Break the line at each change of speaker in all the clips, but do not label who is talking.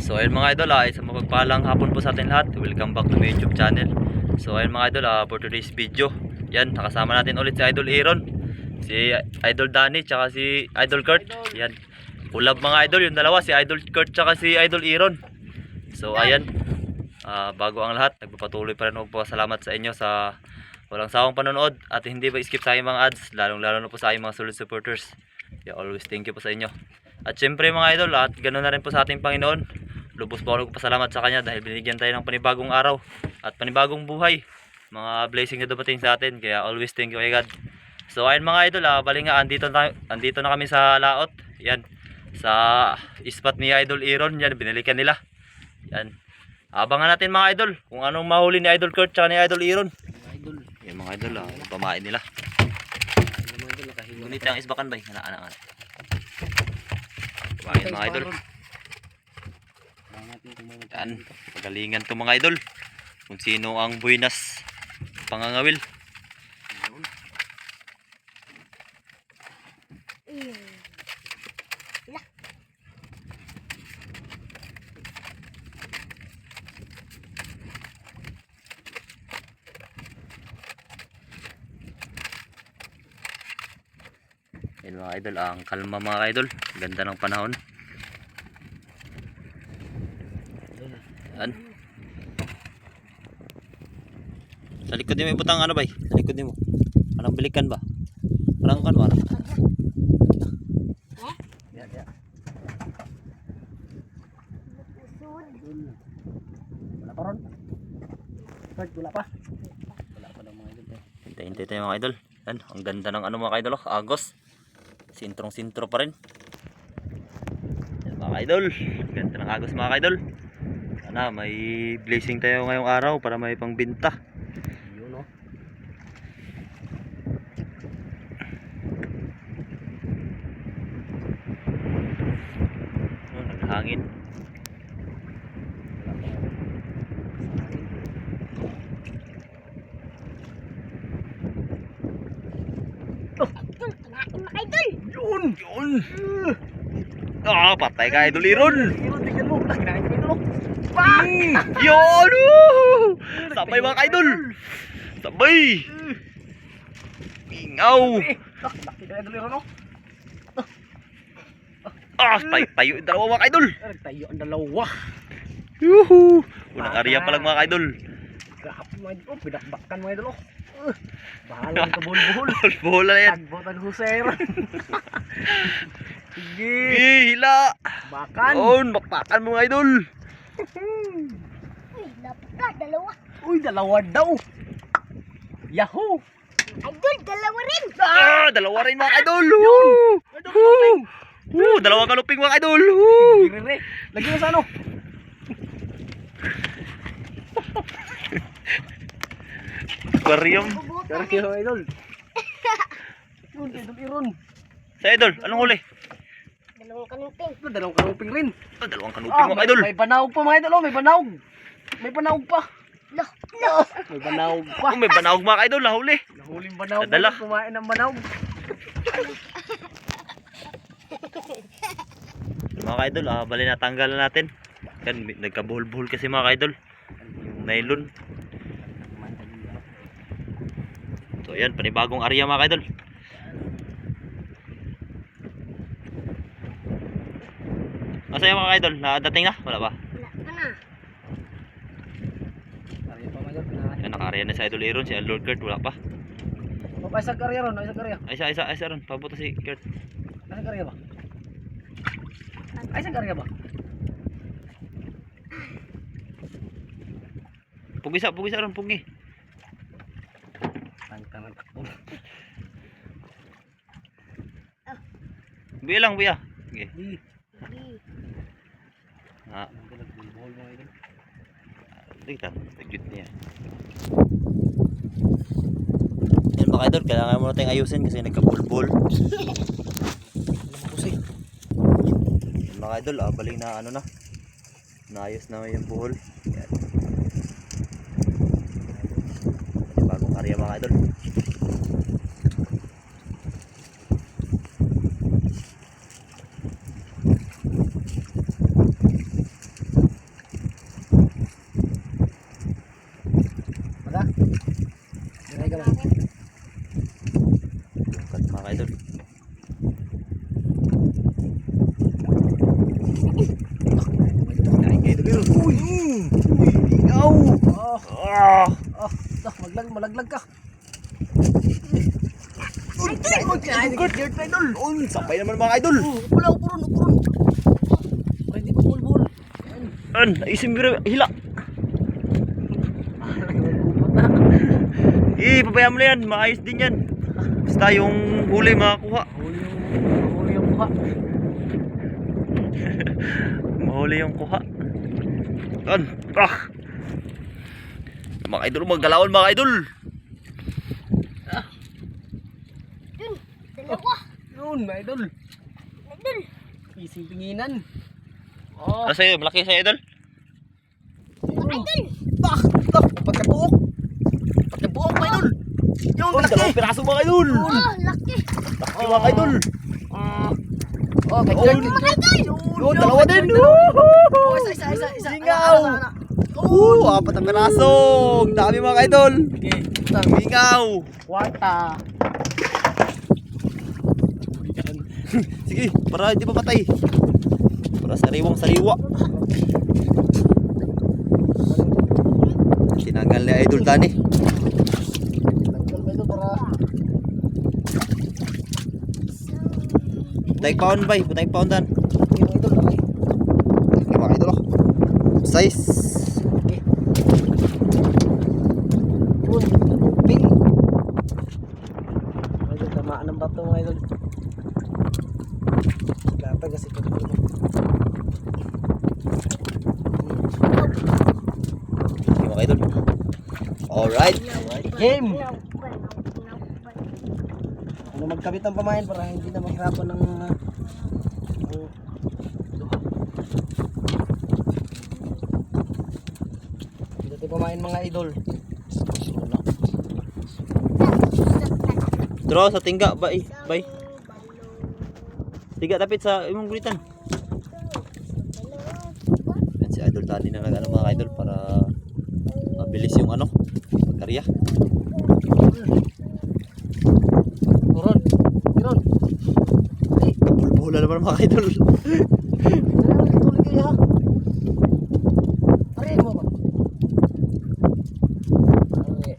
So ayun mga idol, ah, isang mapagpalang hapon po sa atin lahat. Welcome back to my YouTube channel. So ayun mga idol, ah, for today's video, yan, nakasama natin ulit si Idol Aaron, si Idol Danny, tsaka si Idol Kurt. Yan, kulab mga idol, yung dalawa, si Idol Kurt tsaka si Idol Aaron. So ayan, ah, bago ang lahat, nagpapatuloy pa rin ako salamat sa inyo sa walang sawang panonood at hindi ba skip sa aking mga ads, lalong lalo na po sa aking mga solid supporters. Yeah, always thank you po sa inyo. At syempre mga idol, at ganoon na rin po sa ating Panginoon. Lubos po ako pasalamat sa Kanya dahil binigyan tayo ng panibagong araw at panibagong buhay. Mga blessing na dumating sa atin, kaya always thank you kay God. So ayun mga idol, ah, bali nga andito na, andito na kami sa laot. Yan, sa spot ni Idol Aaron, yan, binilikan nila. Yan. Abangan natin mga idol kung anong mahuli ni Idol Kurt tsaka ni Idol Aaron.
Idol.
Yung mga idol, ah, pamain nila. Ngunit ang isbakan ba? Ana, Pamain mga idol. Yan, pagalingan to mga idol. Kung sino ang buinas pangangawil.
Ayun.
Yan mga idol, ang kalma mga idol. Ganda ng panahon. Yan. Sa likod din mo ibutang ano ba? Sa likod din mo. Anong balikan ba? Parang kan.
Idol. Wala pa wala pa. Daw mga idol.
Hintay-hintay tayo mga idol. Yan, ang ganda ng ano mga idol, oh, agos. Sintrong-sintro pa rin. Yan mga idol, ganda ng agos mga idol. Sana may blessing tayo ngayong araw para may pangbenta.
Yun oh.
Oh. Yun! Yun! Ah, patay ka idol Iron!
Pak!
Yun! Sabay mga idol! Sabay! Ingaw!
Ah,
tayo, tayo yung dalawa mga idol!
Ah, Nagtayo ang dalawa.
Yuhu! Unang area pa lang mga idol.
Kahapon mga idol. Oh, pinakbakan mga idol oh. Bahala ka buhol-buhol.
Bola na yan.
Tagbotan Hussein. Sige.
Hila!
Bakan.
Yun, bakpakan mga idol!
Uy, dapat ka, dalawa.
Uy, dalawa daw. Yahoo!
Idol, dalawa rin.
Ah, dalawa rin mga idol! Woo! Dalawang kaluping mga idol! Woo!
Lagyan mo sa ano?
Aquarium.
Kaya idol. Yun, idol, iron.
Sa idol, anong huli?
Dalawang kanuping.
Ito, dalawang kanuping rin.
Ah, dalawang kanuping mga
may,
idol.
may panawag pa mga idol. Oh, may panawag. May panawag pa.
No,
Oh, may panawag pa.
Oh, may banawag mga idol, nahuli.
Nahuling panawag.
Nadala.
mga Kumain ng panawag.
Mga idol, ah, bali natanggal na natin. Kan nagkabuhol-buhol kasi mga idol. Nylon. So ayan, panibagong area mga idol. Masaya mga idol, nadating na? Wala ba?
wala na.
Pa idol. Pinahin.
Yan, naka-area na si Idol Aaron, si Lord Kurt, wala pa.
Oh, pa isang karya ron. Isang karya.
Isa, isa, isa ron, pabuto si Kurt.
Isang karya ba? Isang karya ba?
Pugi sa, pugi sa ron, pugi.
Tangka ng takbo.
Buya lang, buya. Sige.
Di.
Hindi.
Ah,
idol.
Tignan, tagyot niya. Yan mga idol, kailangan mo natin ayusin kasi nagkabulbul.
Alam ko si.
Yan mga idol, ah, baling na ano na. Naayos na yung buhol. Yan. Bagong area mga idol.
Mm.
Ikaw!
Oh,
Ah!
oh, dah, maglag, malaglag ka.
Idol Kurt! Idol! On! Sampay naman mga idol!
Oh, pula, upuron, upuron. Pwede pa bulbul. Yan.
An! Naisim biro hila! Eh, pabayaan mo na yan. Maayos din yan. Basta yung huli makakuha.
Huli yung, huli yung mukha.
Mahuli yung kuha. An! Ah! Mga idol, maggalawan mga idol!
Dun, dalawa.
Yun, mga idol.
Idol.
Easy pinginan. Oh,
Ano sa'yo? Malaki sa'yo idol?
Idol.
bah, bah, pagkabuok. Pagkabuok, mga idol. Yun,
Oh,
malaki.
dalawang piraso mga idol!
Oh, laki.
Laki mga idol!
Ah. Oh, kay
Oh,
Kurt.
Mga idol.
Oh, dalawa din!
Oh, isa, isa, isa, isa.
Singaw.
Ana.
Oo, apat! Ang dami mga idol!
Okay, utang.
Ikaw!
Kwarta.
Sige, para hindi pa patay. Para sariwang sariwa. Tinanggal ni Idol Dani.
Tanggal ba ito para...
Taig pound bay, putay pound dan.
Yung idol, okay.
Okay mga idol. Size.
Okay. Yun, ping. Medyo ng bato mga idol. Gapay kasi ito.
Okay mga idol. Alright.
Game! Magkabit ang pamain para hindi na mahirapan ng... Uh. Dito pamain mga idol.
Draw sa tingga bay, bay. Tiga tapit sa imong gulitan. Si Idol Dani na nag ano mga idol para mabilis yung ano, pagkarya. Mga idol.
Tuloy kayo ha! Pare mo ba? Pare.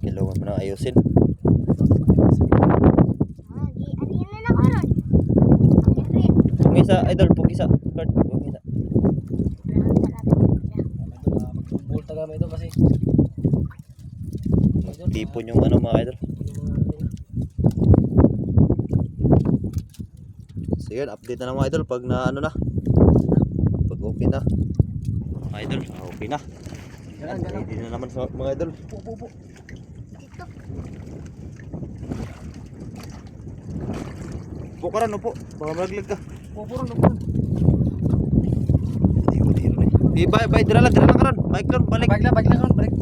Kailangan mo na ayusin.
Ah, di ariyan na na karon. Ari.
Kung isa, idol, pug isa. Kurt, pug isa.
Magbubul taga mo ito kasi.
Tipon yung ano mga idol. So yun, update na lang mga idol pag na ano na. Pag okay na. Mga idol, ah, okay na.
Galang.
Ready na naman sa mga idol.
Po, po, po.
Dito.
Upo ka rin, upo. Baka malaglag ka.
Po, po, ron, po.
Hindi ko din eh. bye, bye, dira lang, dira lang ka ron. Bike lang, balik.
Balik lang, balik lang, balik. Balik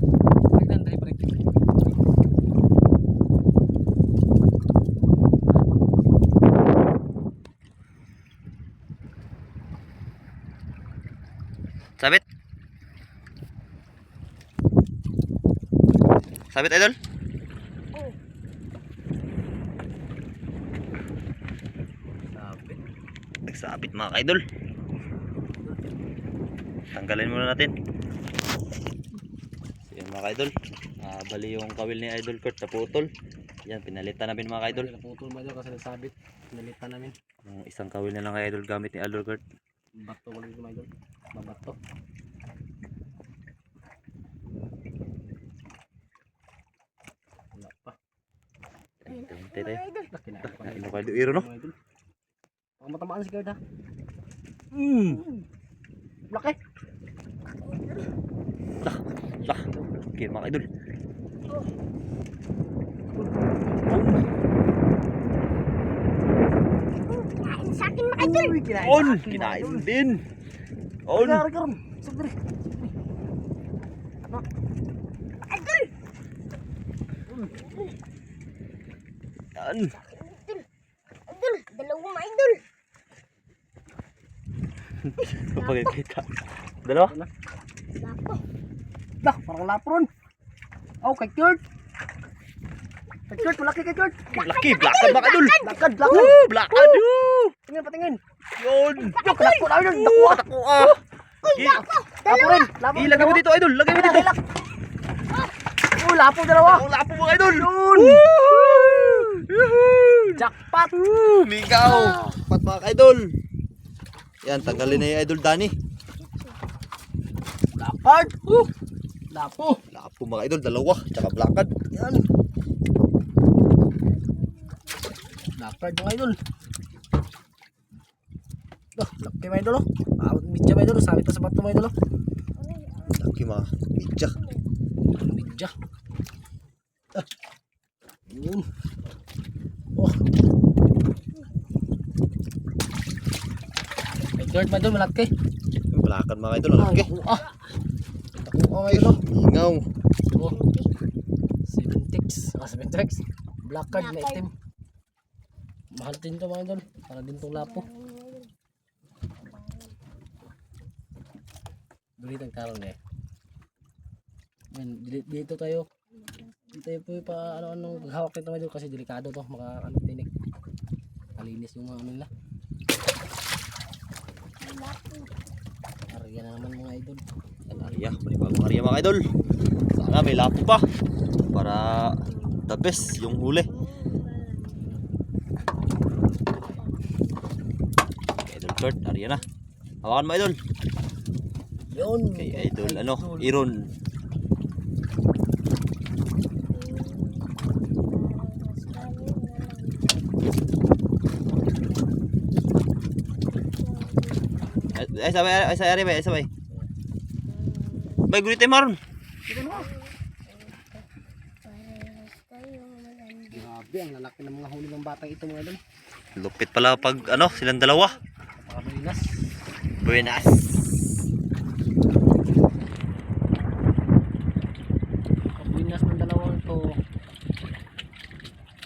Sabit, idol.
Oh,
Sabit.
Nagsabit mga idol. Tanggalin muna natin. So yun mga idol. Ah, bali yung kawil ni Idol Kurt naputol. Yan, pinalitan namin mga idol.
Naputol mo ito kasi nagsabit. Nalitan namin.
Yung isang kawil na lang kay Idol gamit ni Idol Kurt.
Bato wala ito, idol. Mabato. Na.
Kain mo kayo iro no?
Baka matamaan si Gerda.
Mm.
Laki.
Lah. Okay mga idol.
Kain sa akin mga idol.
Kinain
On! Kinain din! On!
Rika, ron. Sandali.
Idol.
Yan!
Idol. Dalawa mga idol.
Kapag kita. Dalawa?
Lapo.
Dah, parang lapron. Oh, kay Kurt. Kay Kurt, malaki kay Kurt.
Laki, blakad mga idol.
Lakad, lakad.
Woo, blakad. Woo.
Tingin, patingin.
Yun.
Yo, kalako na yun. Nakuha.
Ako ah. I-
Lapo. Lapo.
Ilagay mo dito idol, lagay mo dito.
Oh, lapo dalawa.
Ang lapo mga idol.
Yun. Jackpot.
Migaw. Pat mga idol. Yan, tanggalin na yung idol Dani.
Uh. Lapo.
Lapo mga idol, dalawa. Tsaka blakad.
Yan. Lakad mga idol. Oh, laki mga idol oh. Ah, midya mga idol. Sabi to sa bato mga idol oh.
Laki mga midya.
Midya. Ah. Yun. Oh. May third mga idol, malaki.
Yung blakad mga idol, ang laki.
Ah. Nakuha mga idol.
Mingaw.
Oh. Seven ticks. Ah, seven ticks. Black card na itim. Mahal din to mga idol. Para din tong lapo. Dulitan karon eh. Man, dili- dito tayo. Tayo po pa ano anong paghawak nito mga idol kasi delikado to maka ano tinik. Kalinis yung mga ano nila. Arya na naman mga idol.
Arya. Panibagong Arya mga idol. Sana may lapo pa. Para the best yung huli. Idol Kurt, Arya na. Hawakan mo idol.
Yun.
Kay idol, ano, Iron. Ay, sabay, ay, sabay, ay, sabay. May gulit tayo maron.
Grabe, ang lalaki ng mga huli ng batang ito mga idol.
Lupit pala pag, ano, silang dalawa.
Napakabilinas.
Buenas.
Kapinas ng dalawang to.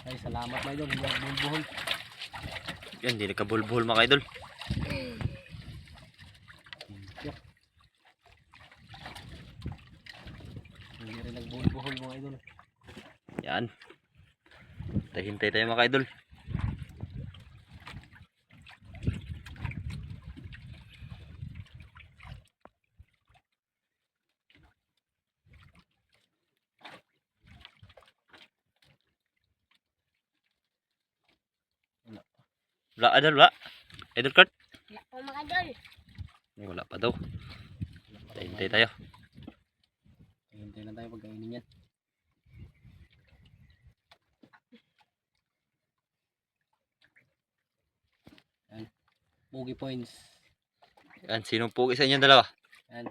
Ay, salamat mga idol. Buhol.
Yan, hindi nagkabulbul mga idol.
Hindi rin nagbuhol-buhol mga idol.
Yan. Tahintay tayo mga idol. Wala idol, wala. Idol card.
Wala po mga idol.
Wala pa daw. Tahintay tayo.
Hintay na tayo pagkainin yan. Yan. Bogey points.
Yan, sinong pugi sa inyong dalawa?
Yan.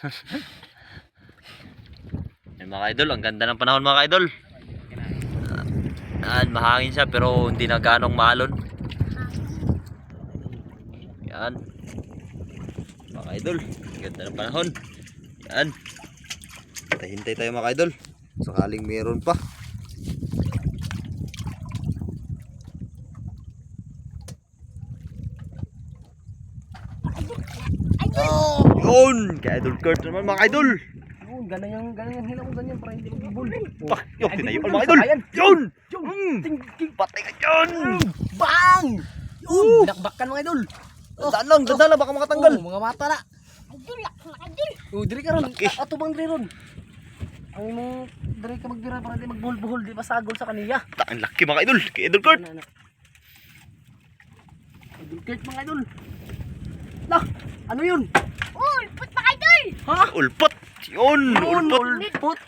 Yan mga idol, ang ganda ng panahon mga idol. Yan, mahangin siya pero hindi na ganong maalon. Yan. Mga idol, ang ganda ng panahon. Yan. Hintay tayo mga idol. Sakaling meron pa. Yun! Kay Idol Kurt naman mga idol.
Yun, ganun yung, ganun yung hilang mo ganyan para hindi magbubol.
Pa, yun,
Ay,
tinayo
bubol
mga idol. Yun!
Yun!
Mm.
Ting,
Patay ka dyan!
bang! Yun! Binakbakan mga idol.
Dandaan lang, dandaan lang, baka makatanggal.
Oh, mga mata na.
Idol, idol.
Oh, diri ka ron. Ato bang diri ron? Ang imong diri ka magbira para di magbuhol-buhol, di masagol sa kaniya.
Ta, Ang laki mga idol, kay Idol Kurt.
Ano, ano. Idol Kurt mga idol. Lah, ano yun?
Oh, put mga idol.
Ha?
Ulpot! Yun!
Yun,
Ulpot!
ulpot.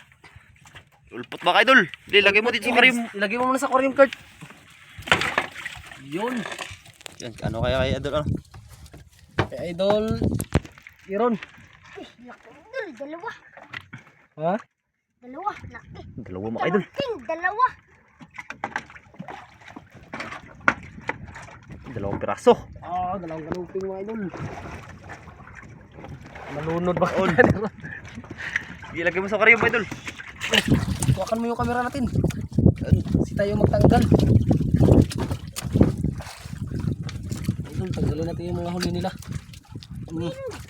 Ulpot mga idol. Hindi, lagay mo dito sa karim.
Ilagay mo muna sa aquarium Kurt. Yun.
Yan, ano kaya kay Idol? Ano?
Kay idol. Iron.
Eh, laki idol. Dalawa.
Ha?
Dalawa. Laki.
Dalawa mga idol.
Ting, dalawa.
Dalawang piraso.
Ah, dalawang galuping mga idol. Nalunod ba?
On. Sige, lagay mo sa karim mga idol.
Tuwakan mo yung camera natin. Si tayo magtanggal. Idol, tanggalin natin yung mga huli nila. Mm.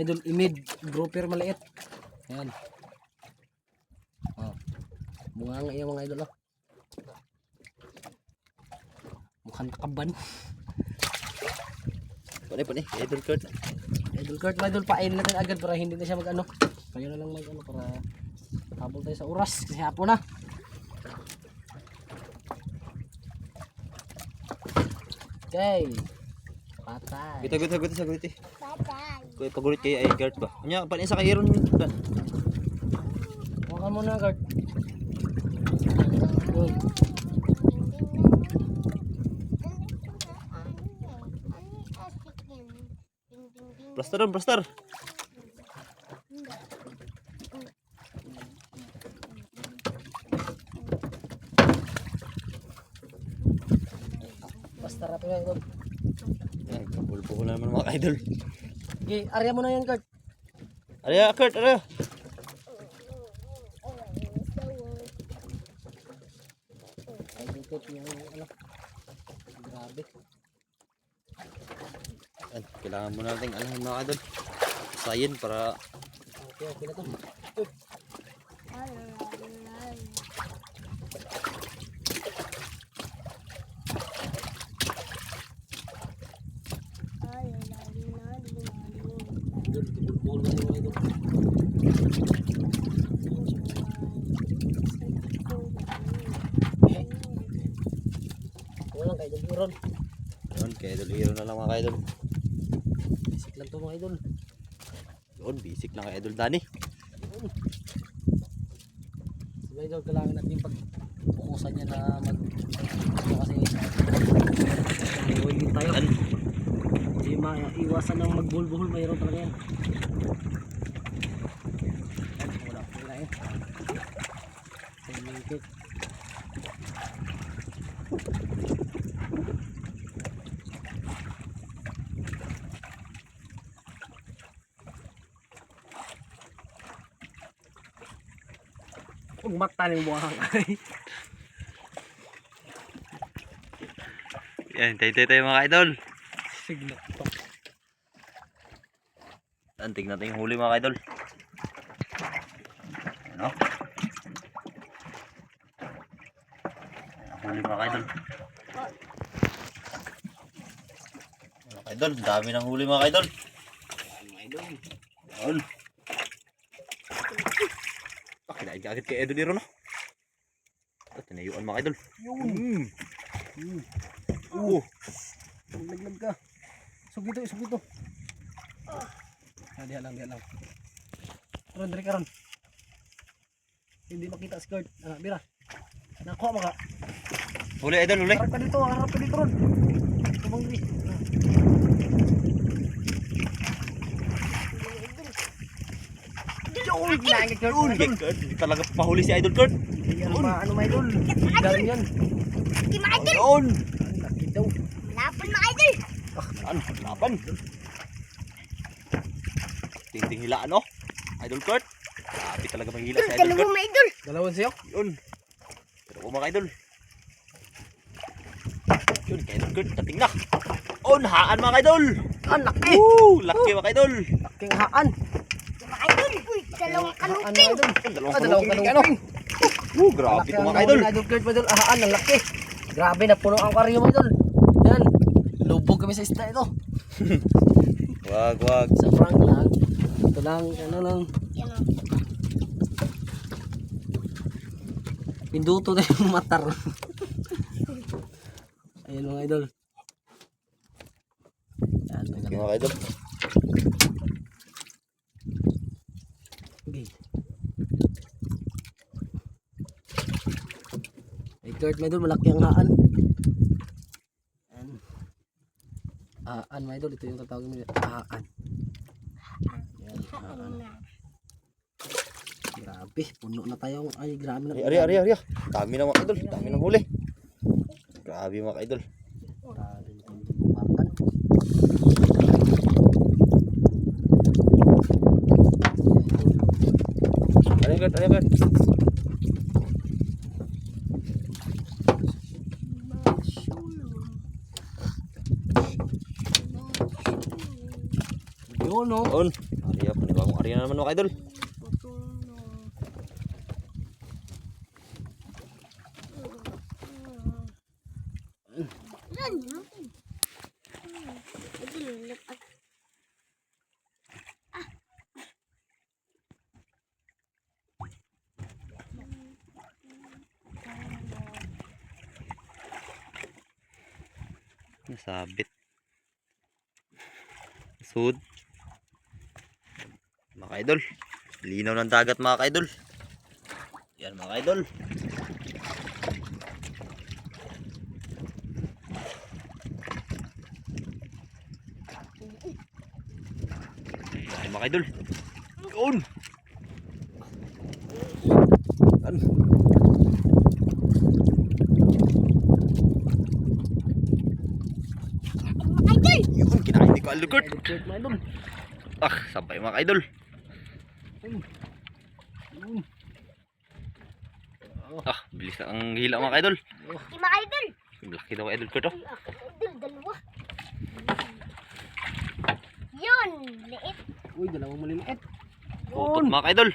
Mga idol, imid, grouper maliit. Ayan. Oh. Bunga nga yung mga idol, oh. Mukhang kaban.
Pwede, pwede. Idol Kurt.
Idol Kurt, mga idol, pain natin agad para hindi na siya mag ano. Kayo na lang mag ano para habol tayo sa oras kasi hapon na. Okay. Patay.
Gito, gito, gito, sa guliti. Kuya, pagulit kayo ay Kurt ba? Kanya, panin sa kay Aaron.
Huwag ka muna, Kurt. Yun.
Plaster doon, plaster.
Basta rato yan, Kurt.
Ay, kapulpo ko na naman mga idol.
Okay, area mo na yan, Kurt.
Arya, Kurt,
yung ano. Grabe.
Yan, kailangan mo natin alahin mga idol. Sayin para
Okay, okay na to. Idol, tibulbul na yung mga idol. Walang kay Idol Iron.
yun, kay idol hero na lang mga idol.
Basic lang to mga idol.
Yun, basic lang idol Danny.
So idol, kailangan natin yung pagpukusan niya na mag... Ano kasi... May tayo. Hindi maiwasan ng magbuhol-buhol. Mayroon talaga. Yan, Wala ko na eh. Tumingkit. Ng buhang ay.
yan, tayo tayo mga idol.
Sigla to.
Yan, tignan natin yung huli mga idol. Ano? Huli mga idol. Mga idol, dami ng huli mga idol. Yun. Ah, kinain ka agad kay Idol Iro no? Ito, tinayuan mga idol. Mm.
Hmm.
Uh,
Laglag ka. Sugito, sugito. Ah, diha lang, diha lang. Ron, diri ka ron. Hindi makita si Kurt. Ah, bira. Nakuha mo ka.
huli idol, huli.
Harap ka dito, harap ka dito ron. Tumanggi.
Yun, ginangit Kurt. Yun, Kurt. Talaga pahuli si Idol Kurt.
Yan ma, ano may idol. Galing yan.
Yun.
Ang laki daw.
Lapon mga idol.
Ano, laban. Tingting hilaan oh. Idol Kurt. Grabe talaga mahila si Idol Kurt.
Dalawang mga idol.
Dalawan siyo.
Yun. Pero po mga idol. Yun, kay Idol Kurt. Dating na. Oh, nahaan mga idol.
Ang laki.
Woo, laki mga idol.
Laking haan.
Idol. Dalawang
Haan mga
kanuping.
idol.
Dalawang
Ah, dalawang
kanuping. Woo, grabe ito
ang
mga
nahuli
idol.
ni Idol Kurt, idol. Ahaan, ang laki. Grabe, napuno ang karyo mo, idol. Yan. Lubog kami sa isda ito.
Wag, wag.
Sa prank lang. Ito lang, ano lang.
Yan o.
Pinduto na yung matar. Ayan mga idol. Yan, mga
idol.
Okay. Kurt, mga idol, malaki ang haan. Haan, mga idol. Ito yung tatawagin mo. Haan. Yan, haan. Grabe, puno na tayo. Ay, grabe na.
Ay, ari, ari, ari. Dami na mga idol. Dami ng huli. Grabe mga idol.
Grabe itong makan.
Ari, Kurt, ari, Kurt.
Yun, no?
Yun. Area, panibagong area na naman mga idol. Nasabit. Sud. Mga idol. Linaw ng dagat mga idol. Yan mga idol. Yan mga idol. Yun. Yan. Yun, kinain ni
mga idol.
Ah, sabay mga idol. Ah, bilis na ang hila mga idol.
Lima idol!
Laki daw idol ko to.
Ay, ako, idol, dalawa. Yun, liit.
Uy, dalawang maliliit.
Putot mga idol.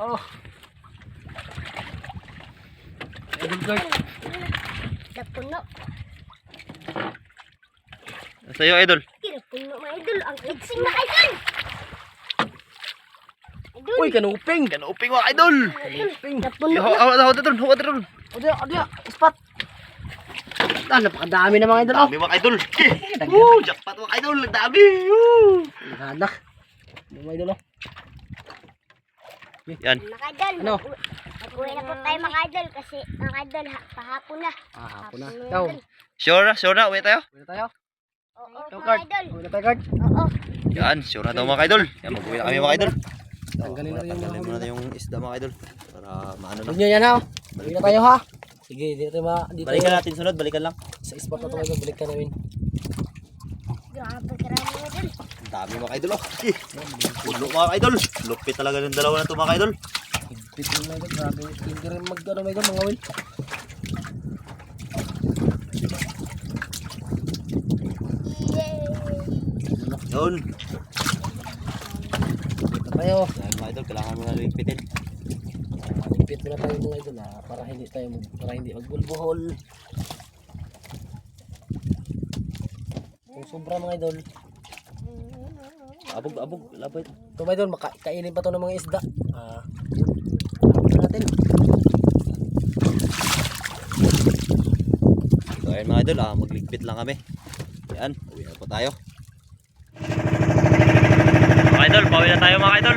Oh. Idol Kurt.
Napuno.
Sa'yo idol.
Napuno mga idol. Ang iksing na idol! Idol!
Uy, kanuping.
Kanuping mga idol.
Idol, napuno
Hawa,
na.
hawa, idol. Hawa, idol.
Adiya, adiya. Spot. Ah, napakadami na mga idol. Oh.
Dami mga idol. Woo, jackpot mga idol. Dami. Woo.
Naghanak. Ano mga idol oh.
Yan.
Mga idol,
Ano?
mag-uwi na po tayo mga idol kasi mga idol, ha, pahapon na.
Ah, hapon na. Ikaw.
Sure na, sure na. Uwi tayo.
Uwi na tayo.
Oo, mga idol.
Uwi na tayo, Kurt.
Oo.
Yan, sure na daw mga idol. Yan, mag-uwi na kami mga idol.
Tanggalin na yung mga
Tanggalin muna yung isda mga idol. Para maano na.
Huwag nyo yan ha. Uwi na tayo ha. Sige, dito tayo ma... Dito
Balikan natin sunod. Balikan lang.
Sa spot na ito mga idol. Balik ka namin.
Grabe karami mga idol.
Ang dami mga idol. Oh. Pulo mga idol. Lupit talaga ng dalawa na ito mga idol.
Higpit yung mga idol. Grabe. Hindi rin mag ano mga idol. Mga wil.
Yay!
Yun.
Tayo.
Yan mga idol. Kailangan mo na lipitin.
Ah, Higpit muna tayo mga idol ha. Para hindi tayo mag... Para hindi magbulbuhol. Kung sobra mga idol.
Abog, abog. Labay.
Ito mga idol. Makainin pa to ng mga isda. Ah. Na natin.
So ayun mga idol, ah, magligpit lang kami. Yan, uwi na po tayo. Mga idol, pawi na tayo mga idol.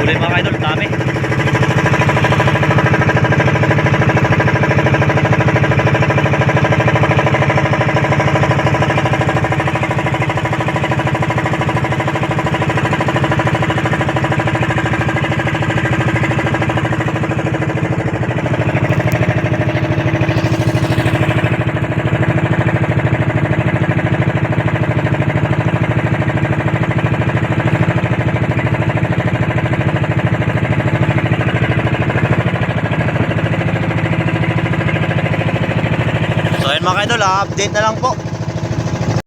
Huli mga idol, dami. So ayun mga idol, ah, update na lang po.